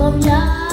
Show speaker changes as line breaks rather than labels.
ลมยา